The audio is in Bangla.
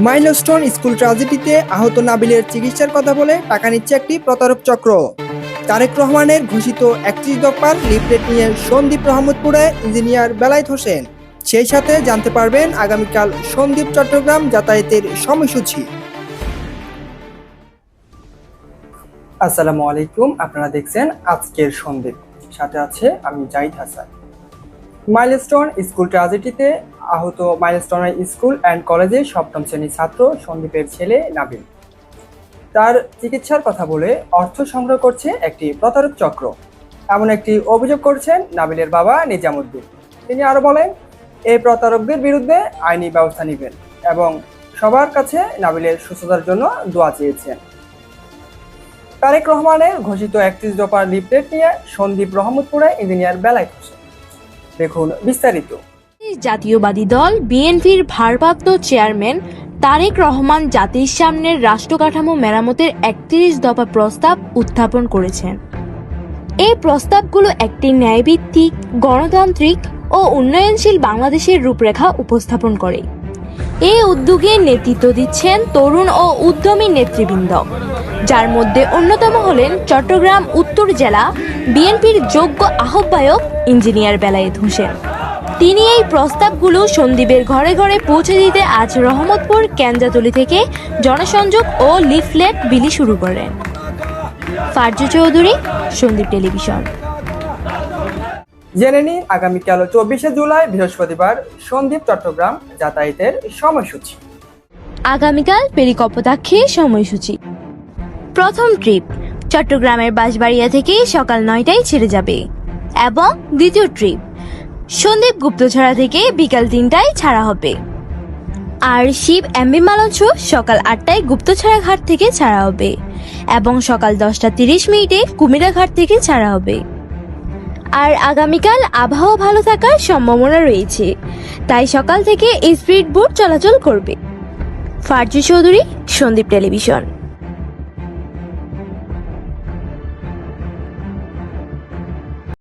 মাইলস্টোন স্কুল ট্রাজেডিতে আহত নাবিলের চিকিৎসার কথা বলে টাকা নিচ্ছে একটি প্রতারক চক্র। তারেক রহমানের ঘোষিত একত্রিশ দফার লিফলেট নিয়ে সন্দীপ রহমতপুরে ইঞ্জিনিয়ার বেলায়েত হোসেন। সেই সাথে জানতে পারবেন আগামীকাল সন্দীপ চট্টগ্রাম যাতায়াতের সময়সূচি। আসসালামু আলাইকুম, আপনারা দেখছেন আজকের সন্দীপ। সাথে আছে আমি জাহিদ হাসান। মাইলস্টোন স্কুল ট্রাজেডিতে আহত মাইলস্টোনের স্কুল অ্যান্ড কলেজে সপ্তম শ্রেণির ছাত্র সন্দীপের ছেলে নাবিল। তার চিকিৎসার কথা বলে অর্থ সংগ্রহ করছে একটি প্রতারক চক্র। এমন একটি অভিযোগ করছেন নাবিলের বাবা নিজামুদ্দিন। তিনি আরও বলেন, এই প্রতারকদের বিরুদ্ধে আইনি ব্যবস্থা নেবেন এবং সবার কাছে নাবিলের সুস্থতার জন্য দোয়া চেয়েছেন। তারেক রহমানের ঘোষিত একত্রিশ দফার লিফলেট নিয়ে সন্দীপ রহমতপুরে ইঞ্জিনিয়ার বেলায় হোসেন দেখুন বিস্তারিত। জাতীয়বাদী দল বিএনপির ভারপ্রাপ্ত চেয়ারম্যান তারেক রহমান জাতির সামনের রাষ্ট্রকাঠামো মেরামতের একত্রিশ দফা প্রস্তাব উত্থাপন করেছেন। এই প্রস্তাবগুলো একটি ন্যায়ভিত্তিক, গণতান্ত্রিক ও উন্নয়নশীল বাংলাদেশের রূপরেখা উপস্থাপন করে। এই উদ্যোগে নেতৃত্ব দিচ্ছেন তরুণ ও উদ্যমী নেতৃবৃন্দ। যার মধ্যে অন্যতম হলেন চট্টগ্রাম উত্তর জেলা বিএনপির যোগ্য আহ্বায়ক ইঞ্জিনিয়ার বেলায়েত হোসেন। তিনি এই প্রস্তাবগুলো সন্দীপের ঘরে ঘরে পৌঁছে দিতে আজ রহমতপুর ক্যান্দাতলি থেকে জনসংযোগ ও লিফলেট বিলি শুরু করেন। ফারজু চৌধুরী, সন্দীপ টেলিভিশন। জেনে নিন আগামীকাল চব্বিশে জুলাই, বৃহস্পতিবার সন্দীপ চট্টগ্রাম যাতায়াতের সময়সূচি। আগামীকাল পেরিকপতাক্ষে সময়সূচি। প্রথম ট্রিপ, চট্টগ্রামের বাঁশবাড়িয়া থেকে সকাল নয়টায় ছেড়ে যাবে। এবং দ্বিতীয় ট্রিপ, সন্দীপ গুপ্তছড়া থেকে বিকাল তিনটায় ছাড়া হবে। আর শিব এমবি মালঞ্চ সকাল আটটায় গুপ্তছড়া ঘাট থেকে ছাড়া হবে। এবং সকাল দশটা তিরিশ মিনিটে কুমিরা ঘাট থেকে ছাড়া হবে। আর আগামীকাল আবহাওয়া ভালো থাকার সম্ভাবনা রয়েছে। তাই সকাল থেকে স্পিড বোট চলাচল করবে। ফারজু চৌধুরী, সন্দীপ টেলিভিশন।